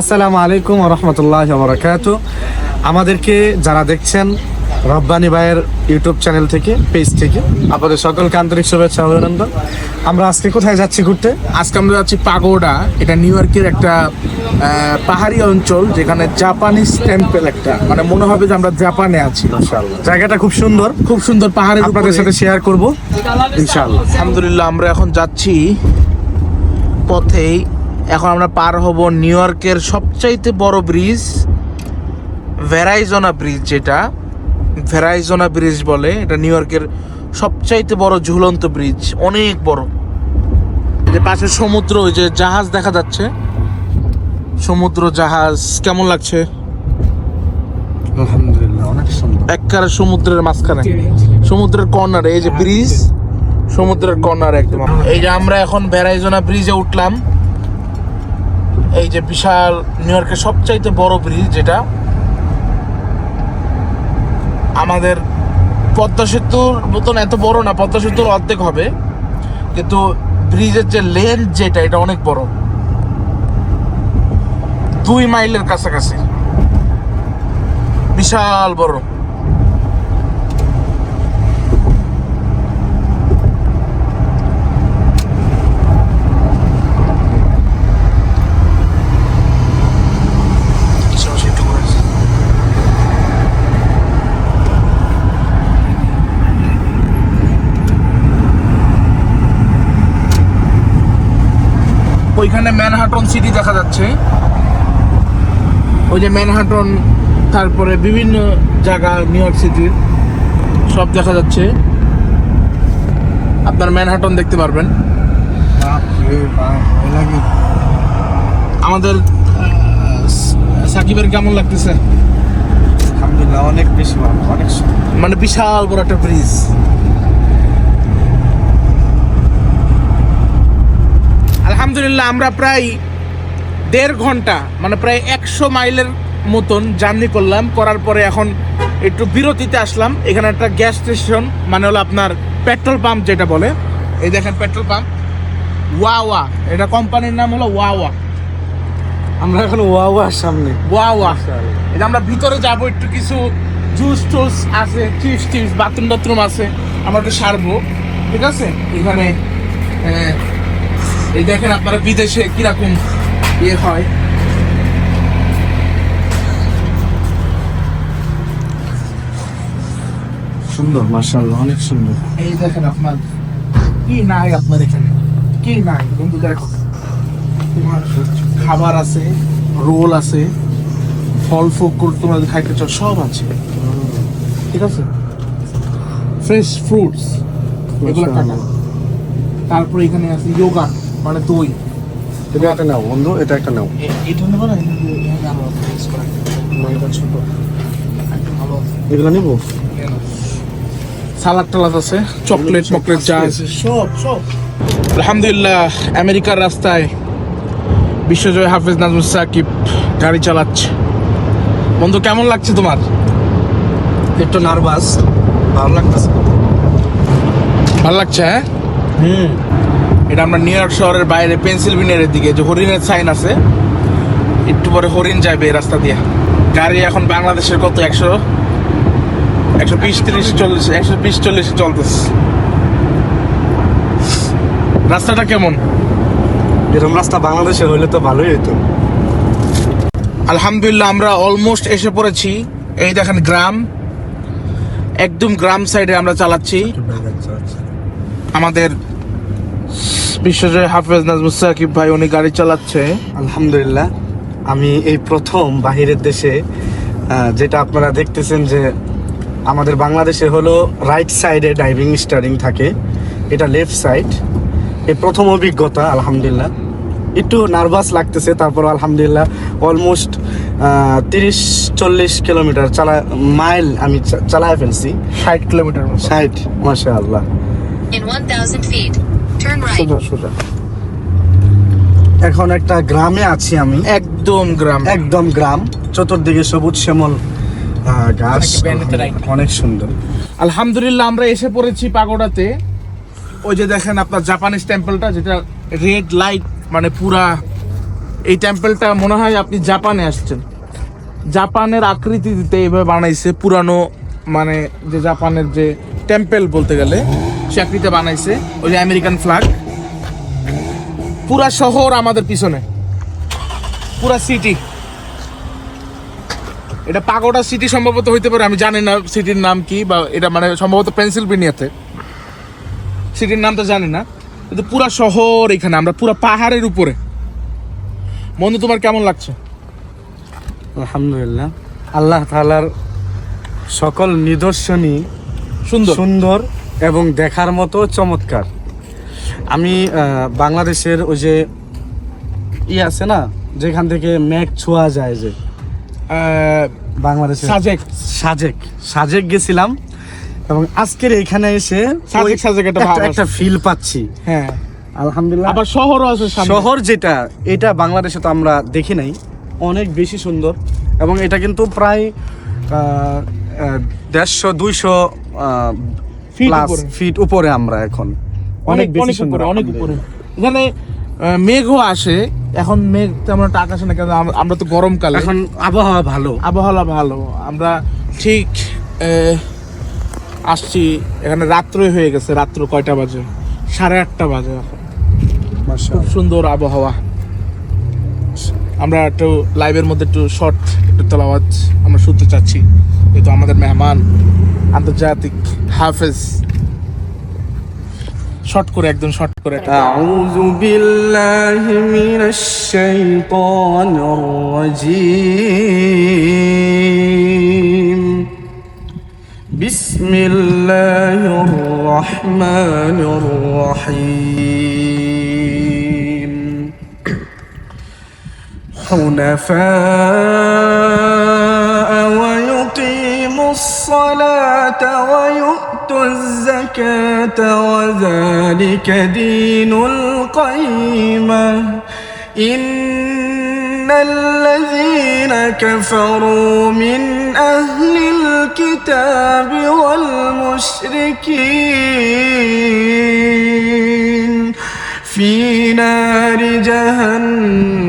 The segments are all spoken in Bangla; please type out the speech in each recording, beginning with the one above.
আসসালামু আলাইকুম রহমতুল্লাহ বরকাত। আমাদেরকে যারা দেখছেন রব্বানি ভাইয়ের ইউটিউব চ্যানেল থেকে পেজ থেকে আপনাদের সকলকে আন্তরিক শুভেচ্ছা অভিনন্দন। আমরা আজকে কোথায় যাচ্ছি ঘুরতে? আজকে আমরা যাচ্ছি পাগোডা এটা নিউ ইয়র্কের একটা পাহাড়ি অঞ্চল যেখানে জাপানিজ টেম্পল একটা মানে মনে হবে যে আমরা জাপানে আছি। জায়গাটা খুব সুন্দর খুব সুন্দর পাহাড়ের আপনাদের সাথে শেয়ার করব। ইনশাআল্লাহ। আলহামদুলিল্লাহ আমরা এখন যাচ্ছি পথেই এখন আমরা পার হব নিউ ইয়র্কের সবচাইতে বড় ব্রিজ ভেরাইজোনা ব্রিজ যেটা। ভেরাইজোনা ব্রিজ বলে এটা নিউ ইয়র্কের সবচাইতে বড় ঝুলন্ত ব্রিজ অনেক বড়। যে পাশে সমুদ্র ওই যে জাহাজ দেখা যাচ্ছে। সমুদ্র জাহাজ কেমন লাগছে? আলহামদুলিল্লাহ অনেক সুন্দর। সমুদ্রের মাঝখানে। সমুদ্রের কর্নারে এই যে ব্রিজ সমুদ্রের কর্নারে একদম। এই যে আমরা এখন ভ্যারাইজোনা ব্রিজে উঠলাম। এই যে বিশাল নিউ ইয়র্কের সবচাইতে বড় ব্রিজ যেটা, আমাদের পদ্মা সেতুর মতন এত বড় না, পদ্মা সেতুর অর্ধেক হবে, কিন্তু ব্রিজের যে লেন্থ যেটা, এটা অনেক বড়। দুই মাইলের কাছাকাছি। বিশাল বড়। ওইখানে ম্যানহাটন সিটি দেখা যাচ্ছে। ওই যে ম্যানহাটন তারপরে বিভিন্ন জায়গা নিউ ইয়র্ক সিটির সব দেখা যাচ্ছে। আপনার ম্যানহাটন দেখতে পারবেন। আমাদের সাকিবের কেমন লাগতেছে? আলহামদুলিল্লাহ অনেক বেশি ভালো অনেক মানে বিশাল বড় একটা ব্রিজ আলহামদুলিল্লাহ আমরা প্রায় দেড় ঘণ্টা মানে প্রায় একশো মাইলের মতন জার্নি করলাম। করার পরে এখন একটু বিরতিতে আসলাম। এখানে একটা গ্যাস স্টেশন মানে হলো আপনার পেট্রোল পাম্প যেটা বলে। এই দেখেন পেট্রোল পাম্প। ওয়া ওয়া এটা কোম্পানির নাম হলো ওয়া ওয়া আমরা এখন ওয়াওয়ার সামনে। ওয়া ওয়া এটা আমরা ভিতরে যাব একটু কিছু জুস টুস আছে চিপস টিপস বাথরুম টাথরুম আছে আমরা একটু সারবো। ঠিক আছে? এখানে এই দেখেন আপনারা বিদেশে কীরকম ইয়ে হয়। সুন্দর মার্শাল্লাহ অনেক সুন্দর। এই দেখেন আপনার কি নাই আপনার এখানে? কি নাই? বন্ধু দেখো। তোমার খাবার আছে রোল আছে ফল ফুল তোমরা যদি খাইতে চাও সব আছে। ঠিক আছে? ফ্রেশ ফ্রুটস এগুলো কাটা তারপরে এখানে আছে যোগা মানে দই। এটা একটা নাও বন্ধু এটা একটা নাও। এটা নেব না এগুলো নিবো? সালাদ টালাদ আছে চকলেট মকলেট যা আছে। সব সব। আলহামদুলিল্লাহ আমেরিকার রাস্তায় বিশ্বজয় হাফেজ নাজমুল সাকিব গাড়ি চালাচ্ছে। বন্ধু কেমন লাগছে তোমার? একটু নার্ভাস ভালো লাগতেছে। ভালো লাগছে হ্যাঁ? হুম। এটা আমরা নিউ ইয়র্ক শহরের বাইরে পেন্সিলভেনিয়ার দিকে যে হরিণের সাইন আছে একটু পরে হরিণ যাবে এই রাস্তা দিয়ে। গাড়ি এখন বাংলাদেশের কত একশো একশো বিশ তিরিশ চল্লিশ একশো বিশ চল্লিশ চলতেছে। রাস্তাটা কেমন? এরকম রাস্তা বাংলাদেশে হইলে তো ভালোই হতো আলহামদুলিল্লাহ আমরা অলমোস্ট এসে পড়েছি। এই দেখেন গ্রাম। একদম গ্রাম সাইডে আমরা চালাচ্ছি। আমাদের বিশ্বজয় হাফেজ নাজমুল সাকিব ভাই উনি গাড়ি চালাচ্ছে। আলহামদুলিল্লাহ। আমি এই প্রথম বাহিরের দেশে যেটা আপনারা দেখতেছেন যে আমাদের বাংলাদেশে হলো রাইট সাইডে ড্রাইভিং স্টারিং থাকে। এটা লেফট সাইড এই প্রথম অভিজ্ঞতা আলহামদুলিল্লাহ। একটু নার্ভাস লাগতেছে তারপর আলহামদুলিল্লাহ অলমোস্ট তিরিশ চল্লিশ কিলোমিটার চালা মাইল আমি চালায় ফেলছি। ষাট কিলোমিটার ষাট মাসা আল্লাহ In 1,000 feet, turn right. সোজা সোজা। এখন একটা গ্রামে আছি আমি। একদম গ্রাম। একদম গ্রাম। চতুর্দিকে সবুজ শ্যামল আহ, গাছ। অনেক সুন্দর। আলহামদুলিল্লাহ আমরা এসে পড়েছি পাগোড়াতে। ওই যে দেখেন আপনার জাপানিজ টেম্পলটা যেটা রেড লাইট মানে পুরা এই টেম্পলটা মনে হয় আপনি জাপানে আসছেন। জাপানের আকৃতি দিতে এইভাবে বানাইছে পুরানো মানে যে জাপানের যে টেম্পল বলতে গেলে। আকৃতিতে বানাইছে ওই যে আমেরিকান ফ্ল্যাগ পুরা শহর আমাদের পিছনে। পুরা সিটি এটা পাগোটা সিটি সম্ভবত হইতে পারে আমি জানি না সিটির নাম কি বা এটা মানে সম্ভবত পেন্সিলভেনিয়াতে সিটির নাম তো জানি না কিন্তু পুরা শহর এখানে আমরা পুরা পাহাড়ের উপরে। বন্ধু তোমার কেমন লাগছে? আলহামদুলিল্লাহ। আল্লাহ তাআলার সকল নিদর্শনই সুন্দর। সুন্দর এবং দেখার মতো চমৎকার। আমি বাংলাদেশের ওই যে ই আছে না যেখান থেকে ম্যাক ছোঁয়া যায় যে আহ, বাংলাদেশের সাজেক। সাজেক। সাজেক গেছিলাম এবং আজকের এখানে এসে সাজেক সাজেক একটা একটা ফিল পাচ্ছি। হ্যাঁ। আলহামদুলিল্লাহ। আবার শহরও আছে শহর যেটা এটা বাংলাদেশে তো আমরা দেখি নাই। অনেক বেশি সুন্দর এবং এটা কিন্তু প্রায় দেড়শো দুইশো প্লাস উপরে। ফিট উপরে আমরা এখন। অনেক বেশি সুন্দর, উপরে অনেক উপরে। এখানে মেঘও আসে। এখন মেঘ তেমন একটা আকাশে না কেন আমরা তো গরমকালে। এখন আবহাওয়া ভালো। আবহাওয়া ভালো। আমরা ঠিক আহ, আসছি। এখানে রাত্রই হয়ে গেছে রাত্র কয়টা বাজে? সাড়ে আটটা বাজে এখন। খুব সুন্দর আবহাওয়া। আমরা একটু লাইভের মধ্যে একটু শর্ট একটু তেলাওয়াত আমরা শুনতে চাচ্ছি। যেহেতু আমাদের মেহমান। আন্তর্জাতিক হাফেজ শর্ট করে একদম শর্ট করে একটা أعوذ بالله من الشيطان الرجيم بسم الله الرحمن الرحيم حنفاء ويقيموا الصلاة ويؤتوا الزكاة وذلك دين القيمة. إن الذين كفروا من أهل الكتاب والمشركين في نار جهنم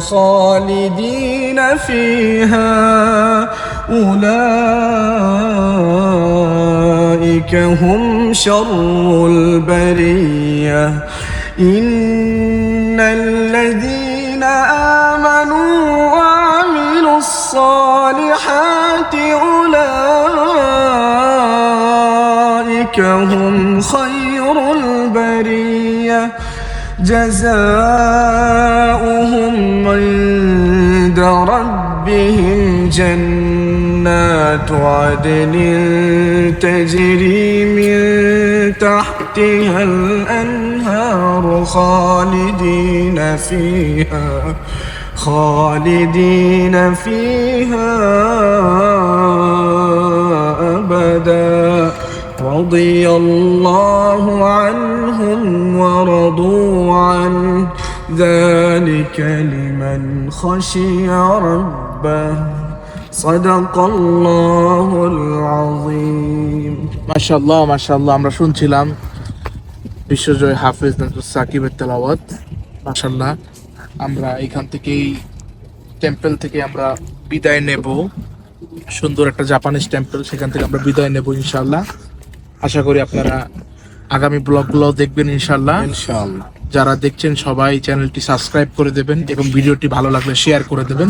خالدين فيها. أولئك هم شر البرية إن الذين آمنوا وعملوا الصالحات أولئك هم خير البرية جزاؤهم عند ربهم جنات عدن تجري من تحتها الأنهار خالدين فيها خالدين فيها أبدا. رضي الله عنهم ورضوا عنه. ذلك لمن خشي ربه. صدق الله العظيم মাশাল্লাহ মাশাল্লাহ আমরা শুনছিলাম বিশ্বজয় হাফেজ ডক্টর সাকিবের তেলাওয়াত মাশাল্লাহ আমরা এখান থেকেই টেম্পল থেকে আমরা বিদায় নেব সুন্দর একটা জাপানিজ টেম্পল সেখান থেকে আমরা বিদায় নেব ইনশাল্লাহ আশা করি আপনারা আগামী ব্লগগুলো দেখবেন ইনশাল্লাহ ইনশাআল্লাহ যারা দেখছেন সবাই চ্যানেলটি সাবস্ক্রাইব করে দেবেন এবং ভিডিওটি ভালো লাগলে শেয়ার করে দেবেন